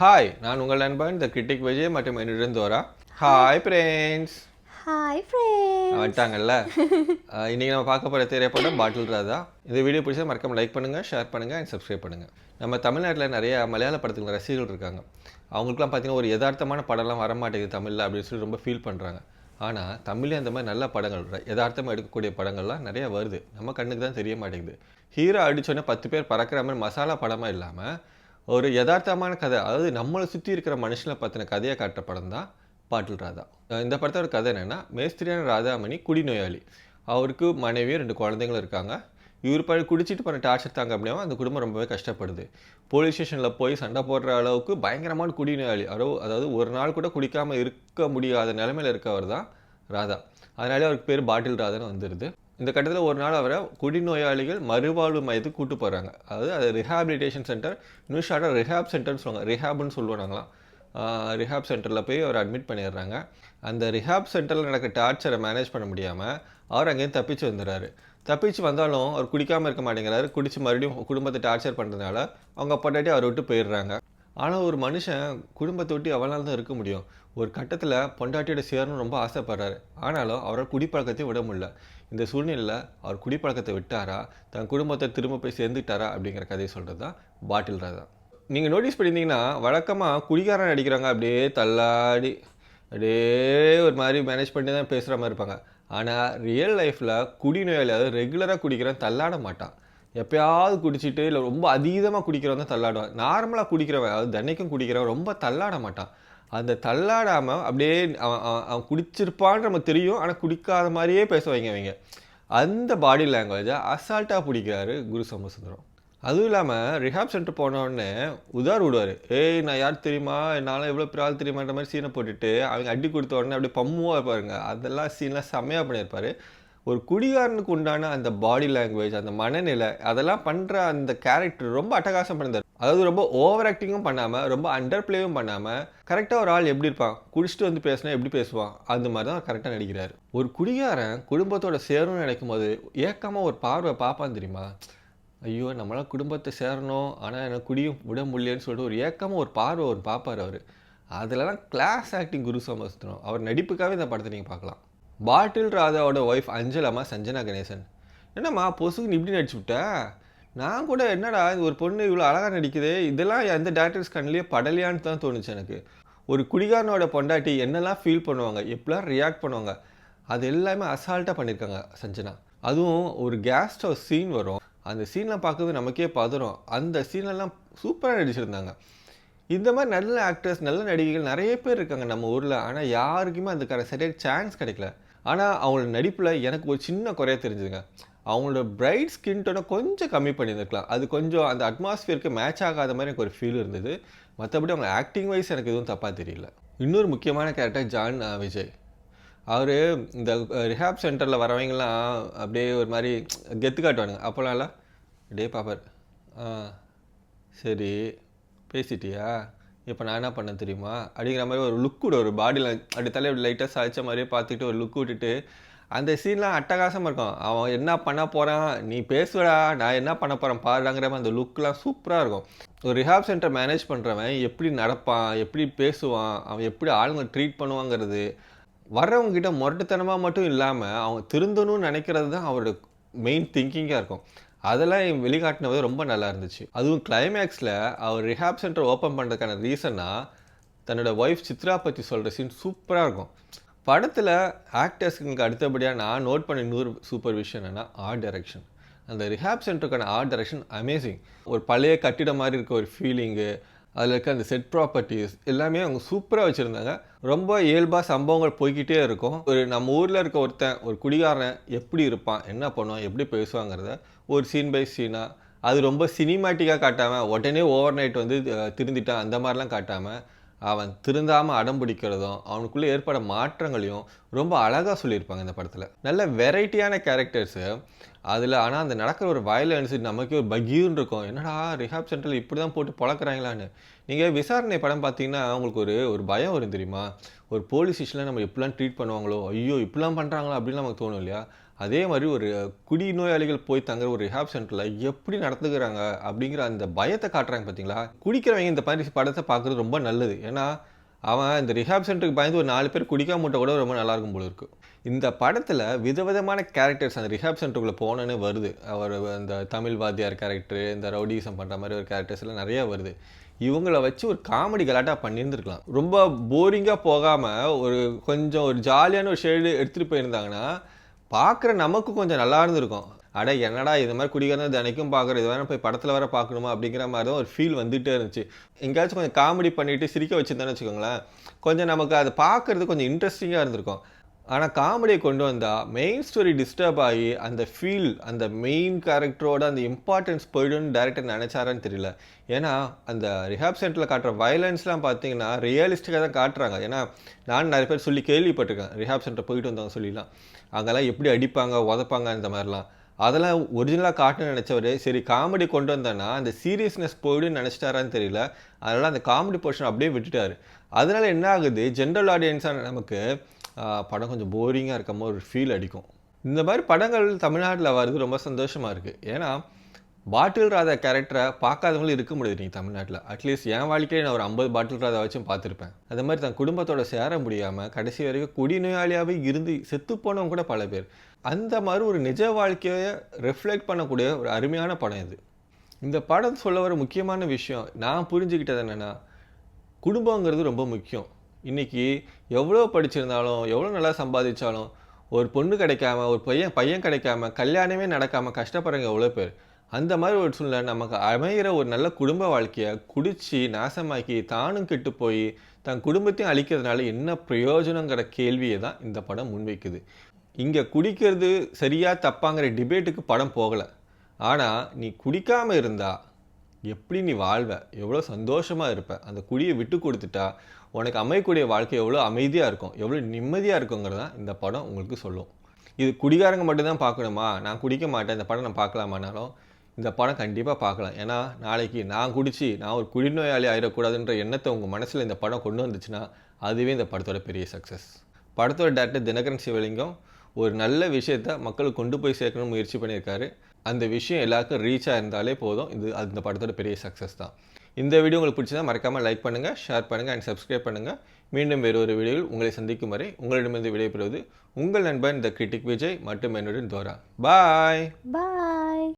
Hi நான் உங்கள் நண்பன் த கிரிட்டிக் விஜய் மற்றும் என்னுடன் Thora. Hi friends hi friend வந்துட்டாங்கல்ல? அஹ் இன்னைக்கு நம்ம பார்க்க போகிற திரைப்படம் பாட்டில் ராதா. இந்த வீடியோ பிடிச்சா மறக்காம லைக் பண்ணுங்கள் ஷேர் பண்ணுங்கள் அண்ட் சப்ஸ்கிரைப் பண்ணுங்கள் நம்ம தமிழ்நாட்டில் நிறைய மலையாள படத்துக்கு ரசிகர்கள் இருக்காங்க. அவங்களுக்குலாம் பார்த்தீங்கன்னா ஒரு யதார்த்தமான படம்லாம் வர மாட்டேங்குது தமிழில் அப்படின்னு சொல்லி ரொம்ப ஃபீல் பண்ணுறாங்க ஆனால் தமிழ்லேயே அந்த மாதிரி நல்ல படங்கள் யதார்த்தமாக எடுக்கக்கூடிய படங்கள்லாம் நிறைய வருது. நம்ம கண்ணுக்கு தான் தெரிய மாட்டேங்குது. ஹீரோ அடிச்சோன்னே பத்து பேர் பறக்கிற மாதிரி மசாலா படமாக இல்லாமல் ஒரு யதார்த்தமான கதை. அதாவது நம்மளை சுற்றி இருக்கிற மனுஷனை பற்றின கதையை காட்டுற படம் தான் பாட்டில் ராதா. இந்த படத்தோட கதை என்னென்னா மேஸ்திரியான ராதாமணி குடிநோயாளி. அவருக்கு மனைவியும் ரெண்டு குழந்தைங்களும் இருக்காங்க. இவர் பழைய குடிச்சிட்டு பண்ண டார்ச்சர் தாங்க அப்படின்னா அந்த குடும்பம் ரொம்பவே கஷ்டப்படுது. போலீஸ் ஸ்டேஷனில் போய் சண்டை போடுற அளவுக்கு பயங்கரமான குடிநோயாளி. அதோ அதாவது ஒரு நாள் கூட குடிக்காமல் இருக்க முடியாத நிலமையில் இருக்கவர் தான் ராதா. அதனாலே அவருக்கு பேர் பாட்டில் ராதான்னு வந்துடுது இந்த கட்டத்தில் ஒரு நாள் அவரை குடிநோயாளிகள் மறுவாழ்வு மையத்துக்கு கூட்டு போகிறாங்க அதாவது அது ரிஹாபிலிட்டேஷன் சென்டர் இன்னும் ஷார்ட்டாக ரிஹாப் சென்டர்னு சொல்லுவாங்க. ரிஹாப்னு சொல்லுவாங்களாம். ரிஹாப் சென்டரில் போய் அவர் அட்மிட் பண்ணிடுறாங்க. அந்த ரிஹாப் சென்டரில் நடக்க டார்ச்சரை மேனேஜ் பண்ண முடியாமல் அவர் அங்கேயும் தப்பிச்சு வந்துடுறாரு. தப்பிச்சு வந்தாலும் அவர் குடிக்காமல் இருக்க மாட்டேங்கிறாரு. குடித்து மறுபடியும் குடும்பத்தை டார்ச்சர் பண்ணுறதுனால அவங்க பொண்டாட்டி அவரை விட்டு போயிடுறாங்க. ஆனால் ஒரு மனுஷன் குடும்பத்தொட்டி அவனால் தான் இருக்க முடியும். ஒரு கட்டத்தில் பொண்டாட்டியோட சேரணும் ரொம்ப ஆசைப்படுறாரு. ஆனாலும் அவரால் குடிப்பழக்கத்தை விட முடியல. இந்த சூழ்நிலையில் அவர் குடிப்பழக்கத்தை விட்டாரா? தன் குடும்பத்தை திரும்ப போய் சேர்ந்துட்டாரா? அப்படிங்கிற கதையை சொல்கிறது தான் பாட்டில் ராதா நீங்கள் நோட்டீஸ் பண்ணியிருந்தீங்கன்னா வழக்கமாக குடிகாரன் அடிக்கிறாங்க. அப்படியே தள்ளாடி அப்படியே ஒரு மாதிரி மேனேஜ் பண்ணி தான் பேசுகிற மாதிரி இருப்பாங்க. ஆனால் ரியல் லைஃப்பில் குடிநோயாளி அதாவது ரெகுலராக குடிக்கிறவன் தள்ளாட மாட்டான். எப்பயாவது குடிச்சிட்டு இல்லை ரொம்ப அதீதமாக குடிக்கிறவன் தான் தள்ளாடுவான். நார்மலாக குடிக்கிறவன் அதாவது தன்னைக்கும் குடிக்கிறவன் ரொம்ப தள்ளாட மாட்டான். அந்த தள்ளாடாமல் அப்படியே அவன் அவன் அவன் குடிச்சிருப்பான்னு நமக்கு தெரியும் ஆனால் குடிக்காத மாதிரியே பேசுவாங்க அவங்க அந்த பாடி லாங்குவேஜை அசால்ட்டாக பிடிக்கிறாரு குரு சோமசுந்தரம். அதுவும் இல்லாமல் ரிஹாப் சென்டர் போனோடனே உதார் விடுவார். ஏய் நான் யார் தெரியுமா? என்னால் எவ்வளோ பிறால் தெரியுமான்ற மாதிரி சீனை போட்டுட்டு அவங்க அடி கொடுத்த உடனே அப்படியே பம்முவாக இருப்பாருங்க. அதெல்லாம் சீன்லாம் செம்மையாக பண்ணியிருப்பாரு. ஒரு குடிகாரனுக்கு உண்டான அந்த பாடி லாங்குவேஜ் அந்த மனநிலை அதெல்லாம் பண்ணுற அந்த கேரக்டர் ரொம்ப அட்டகாசம் பண்ணிருந்தார் அதாவது ரொம்ப ஓவர் ஆக்டிங்கும் பண்ணாமல் ரொம்ப அண்டர் பிளேயும் பண்ணாமல் கரெக்டாக ஒரு ஆள் எப்படி இருப்பான்? குடிச்சிட்டு வந்து பேசினா எப்படி பேசுவான்? அந்த மாதிரி தான் கரெக்டாக நடிக்கிறார். ஒரு குடிகாரன் குடும்பத்தோட சேரணும்னு நினைக்கும் போது ஏக்கமாக ஒரு பார்வை பார்ப்பான் தெரியுமா? ஐயோ நம்மளால் குடும்பத்தை சேரணும் ஆனால் எனக்கு குடியும் விட முடியலன்னு சொல்லிட்டு ஒரு ஏக்கமாக ஒரு பார்வை ஒரு பார்ப்பார் அவர். அதிலலாம் கிளாஸ் ஆக்டிங் குரு சமஸ்தனம் அவர் நடிப்புக்காகவே இந்த படத்தை நீங்கள் பார்க்கலாம். பாட்டில் ராதாவோட ஒய்ஃப் அஞ்சலம்மா சஞ்சனா கணேசன். என்னம்மா பொசுக்குன்னு இப்படி நடிச்சு விட்ட? நான் கூட என்னடா இது ஒரு பொண்ணு இவ்வளோ அழகாக நடிக்குது? இதெல்லாம் எந்த டேரக்டர்ஸ் கண்ணிலேயே படலையான்னு தான் தோணுச்சு எனக்கு. ஒரு குடிகாரனோட பொண்டாட்டி என்னெல்லாம் ஃபீல் பண்ணுவாங்க? எப்படிலாம் ரியாக்ட் பண்ணுவாங்க? அது எல்லாமே அசால்ட்டாக பண்ணியிருக்காங்க சஞ்சனா. அதுவும் ஒரு கேஸ் ஸ்டவ் சீன் வரும். அந்த சீன்லாம் பார்க்கறது நமக்கே பதறும். அந்த சீனெல்லாம் சூப்பராக நடிச்சிருந்தாங்க. இந்த மாதிரி நல்ல ஆக்டர்ஸ் நல்ல நடிகைகள் நிறைய பேர் இருக்காங்க நம்ம ஊரில். ஆனால் யாருக்குமே அதுக்கான சரியாக சான்ஸ் கிடைக்கல. ஆனால் அவங்களோட நடிப்பில் எனக்கு ஒரு சின்ன குறைய தெரிஞ்சுதுங்க. அவங்களோட பிரைட் ஸ்கின் டோனை கொஞ்சம் கம்மி பண்ணியிருந்துருக்கலாம். அது கொஞ்சம் அந்த அட்மாஸ்பியருக்கு மேட்ச் ஆகாத மாதிரி எனக்கு ஒரு ஃபீல் இருந்தது. மற்றபடி அவங்க ஆக்டிங் வைஸ் எனக்கு எதுவும் தப்பாக தெரியல. இன்னொரு முக்கியமான கேரக்டர் ஜான் விஜய். அவர் இந்த ரிஹாப் சென்டரில் வரவங்கலாம் அப்படியே ஒரு மாதிரி கெத்து காட்டுவானுங்க. அப்போலாம்ல டே பாப்பர் ஆ சரி பேசிட்டியா? இப்போ நான் என்ன பண்ண தெரியுமா? அப்படிங்கிற மாதிரி ஒரு லுக் விட ஒரு பாடியில் அப்படி தலை லைட்டாக சாய்ச்ச மாதிரியே பார்த்துட்டு ஒரு லுக் விட்டுட்டு அந்த சீன்லாம் அட்டகாசமாக இருக்கும். அவன் என்ன பண்ண போகிறான் நீ பேசுவடா நான் என்ன பண்ண போகிறேன் பாருடாங்கிற மாதிரி அந்த லுக்கெலாம் சூப்பராக இருக்கும். ஒரு ரிஹாப் சென்டர் மேனேஜ் பண்ணுறவன் எப்படி நடப்பான் எப்படி பேசுவான் அவன் எப்படி ஆளுங்க ட்ரீட் பண்ணுவாங்கிறது வர்றவங்ககிட்ட முரட்டுத்தனமாக மட்டும் இல்லாமல் அவங்க திருந்தணும்னு நினைக்கிறது தான் அவரோட மெயின் திங்கிங்காக இருக்கும். அதெல்லாம் வெளிக்காட்டினது ரொம்ப நல்லா இருந்துச்சு. அதுவும் கிளைமேக்ஸில் அவர் ரிஹாப் சென்டர் ஓப்பன் பண்ணுறதுக்கான ரீசனாக தன்னோட ஒய்ஃப் சித்ரா பற்றி சொல்கிற சீன் சூப்பராக இருக்கும். படத்தில் ஆக்டர்ஸ்க்கு அடுத்தபடியாக நான் நோட் பண்ண இன்னொரு சூப்பர் விஷயம் என்னென்னா ஆர்ட் டைரக்ஷன் அந்த ரிஹாப் சென்டருக்கான ஆர்ட் டைரக்ஷன் அமேசிங் ஒரு பழைய கட்டிடம் மாதிரி இருக்க ஒரு ஃபீலிங்கு அதில் இருக்க அந்த செட் ப்ராப்பர்ட்டிஸ் எல்லாமே அவங்க சூப்பராக வச்சுருந்தாங்க. ரொம்ப இயல்பாக சம்பவங்கள் போய்கிட்டே இருக்கும். ஒரு நம்ம ஊரில் இருக்க ஒருத்தன் ஒரு குடிகாரன் எப்படி இருப்பான் என்ன பண்ணுவான் எப்படி பேசுவாங்கிறத ஒரு சீன் பை சீனாக அது ரொம்ப சினிமேட்டிக்காக காட்டாமல் உடனே ஓவர் நைட் வந்து திருந்திட்டான். அந்த மாதிரிலாம் காட்டாமல் அவன் திருந்தாமல் அடம் பிடிக்கிறதும் அவனுக்குள்ளே ஏற்பட மாற்றங்களையும் ரொம்ப அழகாக சொல்லியிருப்பாங்க இந்த படத்தில். நல்ல வெரைட்டியான கேரக்டர்ஸு அதில் ஆனால் அந்த நடக்கிற ஒரு வயலன்ஸ் நமக்கே ஒரு பகீர்னு இருக்கும். என்னடா ரிஹாப் சென்டரில் இப்படி தான் போட்டு பழக்கிறாங்களான்னு. நீங்கள் விசாரணை படம் பார்த்தீங்கன்னா உங்களுக்கு ஒரு ஒரு பயம் வரும் தெரியுமா? ஒரு போலீஸ் ஸ்டேஷனில் நம்ம இப்படிலாம் ட்ரீட் பண்ணுவாங்களோ ஐயோ இப்படிலாம் பண்ணுறாங்களோ அப்படின்னு நமக்கு தோணும் இல்லையா? அதே மாதிரி ஒரு குடி நோயாளிகள் போய் தங்குற ஒரு ரிஹாப் சென்டரில் எப்படி நடந்துக்கிறாங்க அப்படிங்கிற அந்த பயத்தை காட்டுறாங்க பார்த்தீங்களா குடிக்கிறவங்க இந்த மாதிரி படத்தை பார்க்குறது ரொம்ப நல்லது. ஏன்னா அவன் இந்த ரிஹாப் சென்டருக்கு பயந்து ஒரு நாலு பேர் குடிக்காம முட்டை கூட ரொம்ப நல்லா இருக்கும் போல இருக்கு. இந்த படத்தில் விதவிதமான கேரக்டர்ஸ் அந்த ரிஹாப் சென்டருக்குள்ளே போனோன்னு வருது. அவர் அந்த தமிழ் வாத்தியார் கேரக்டர் இந்த ரவுடிசம் பண்ணுற மாதிரி ஒரு கேரக்டர்ஸ் எல்லாம் நிறைய வருது. இவங்கள வச்சு ஒரு காமெடி கலாட்டாக பண்ணியிருந்துருக்கலாம். ரொம்ப போரிங்காக போகாமல் ஒரு கொஞ்சம் ஒரு ஜாலியான ஒரு ஷேடு எடுத்துகிட்டு போயிருந்தாங்கன்னா பார்க்குற நமக்கு கொஞ்சம் நல்லா இருந்திருக்கும். அட என்னடா இது மாதிரி குடிக்கிறத தினைக்கும் பார்க்குறது இது வேணா போய் படத்தில் வேறு பார்க்கணுமா அப்படிங்கிற மாதிரி தான் ஒரு ஃபீல் வந்துகிட்டே இருந்துச்சு. எங்கேயாச்சும் கொஞ்சம் காமெடி பண்ணிட்டு சிரிக்க வச்சுருந்தேன்னு வச்சுக்கோங்களேன் கொஞ்சம் நமக்கு அதை பார்க்குறது கொஞ்சம் இன்ட்ரெஸ்டிங்காக இருந்திருக்கும். ஆனால் காமெடியை கொண்டு வந்தால் மெயின் ஸ்டோரி டிஸ்டர்ப் ஆகி அந்த ஃபீல் அந்த மெயின் கேரக்டரோட அந்த இம்பார்ட்டன்ஸ் போய்டுன்னு டேரக்டர் நினச்சாரான்னு தெரியல. ஏன்னா அந்த ரிஹாப் சென்டரில் காட்டுற வயலன்ஸ்லாம் பார்த்தீங்கன்னா ரியலிஸ்டிக்காக தான் காட்டுறாங்க. ஏன்னா நான் நிறைய பேர் சொல்லி கேள்விப்பட்டிருக்கேன் ரிஹாப் சென்டர் போயிட்டு வந்தவங்க சொல்லிலாம் அங்கெல்லாம் எப்படி அடிப்பாங்க உதப்பாங்க அந்த மாதிரிலாம். அதெல்லாம் ஒரிஜினலாக காட்டணும்னு நினச்சவர் சரி காமெடி கொண்டு வந்தேன்னா அந்த சீரியஸ்னஸ் போயிடுன்னு நினச்சிட்டாரான்னு தெரியல. அதனால் அந்த காமெடி போர்ஷன் அப்படியே விட்டுட்டாரு. அதனால என்ன ஆகுது? ஜென்ரல் ஆடியன்ஸாக நமக்கு படம் கொஞ்சம் போரிங்காக இருக்க மாதிரி ஒரு ஃபீல் அடிக்கும். இந்த மாதிரி படங்கள் தமிழ்நாட்டில் வருது ரொம்ப சந்தோஷமாக இருக்குது ஏன்னா பாட்டில் ராதா கேரக்டரை பார்க்காதவங்களும் இருக்க முடியாது நீங்கள் தமிழ்நாட்டில். அட்லீஸ்ட் என் வாழ்க்கையில நான் ஒரு ஐம்பது பாட்டில் ராதா வச்சும் பார்த்துருப்பேன். அது மாதிரி தன் குடும்பத்தோட சேர முடியாமல் கடைசி வரைக்கும் குடிநோயாளியாகவே இருந்து செத்து போனவங்க கூட பல பேர். அந்த மாதிரி ஒரு நிஜ வாழ்க்கையை ரெஃப்ளெக்ட் பண்ணக்கூடிய ஒரு அருமையான படம் இது. இந்த படம் சொல்ல வர முக்கியமான விஷயம் நான் புரிஞ்சுக்கிட்டது என்னென்னா குடும்பங்கிறது ரொம்ப முக்கியம். இன்றைக்கி எவ்வளோ படிச்சிருந்தாலும் எவ்வளோ நல்லா சம்பாதிச்சாலும் ஒரு பொண்ணு கிடைக்காம ஒரு பையன் பையன் கிடைக்காம கல்யாணமே நடக்காமல் கஷ்டப்படுறவங்க எவ்வளோ பேர். அந்த மாதிரி ஒரு சூழ்நிலை நமக்கு அமைகிற ஒரு நல்ல குடும்ப வாழ்க்கையை குடித்து நாசமாக்கி தானும் கெட்டு போய் தன் குடும்பத்தையும் அழிக்கிறதுனால என்ன பிரயோஜனங்கிற கேள்வியை தான் இந்த படம் முன்வைக்குது. இங்கே குடிக்கிறது சரியாக தப்பாங்கிற டிபேட்டுக்கு படம் போகலை. ஆனால் நீ குடிக்காமல் இருந்தால் எப்படி நீ வாழ்வ? எவ்வளோ சந்தோஷமாக இருப்ப? அந்த குடியை விட்டு கொடுத்துட்டா உனக்கு அமையக்கூடிய வாழ்க்கை எவ்வளோ அமைதியாக இருக்கும்? எவ்வளோ நிம்மதியாக இருக்குங்கிறது தான் இந்த படம் உங்களுக்கு சொல்லும். இது குடிகாரங்க மட்டும்தான் பார்க்கணுமா? நான் குடிக்க மாட்டேன். இந்த படம் நான் பார்க்கலாமானாலும் இந்த படம் கண்டிப்பாக பார்க்கலாம். ஏன்னா நாளைக்கு நான் குடித்து நான் ஒரு குடிநோயாளி ஆயிடக்கூடாதுன்ற எண்ணத்தை உங்கள் மனசில் இந்த படம் கொண்டு வந்துச்சுன்னா அதுவே இந்த படத்தோட பெரிய சக்ஸஸ் படத்தோட டேரக்டர் தினகரன் சிவலிங்கம் ஒரு நல்ல விஷயத்த மக்களுக்கு கொண்டு போய் சேர்க்கணும்னு முயற்சி பண்ணியிருக்காரு. அந்த விஷயம் எல்லாருக்கும் ரீச் ஆயிருந்தாலே போதும். இது அந்த படத்தோட பெரிய சக்ஸஸ் தான். இந்த வீடியோ உங்களுக்கு பிடிச்சதா மறக்காமல் லைக் பண்ணுங்கள் ஷேர் பண்ணுங்கள் அண்ட் சப்ஸ்கிரைப் பண்ணுங்கள் மீண்டும் வேறு ஒரு வீடியோவில் உங்களை சந்திக்கும் வரை உங்களிடமிருந்து விடைபெறுவது உங்கள் நண்பன் த கிரிட்டிக் விஜய் மற்றும் என்னுடன் தோரா. பாய் பாய்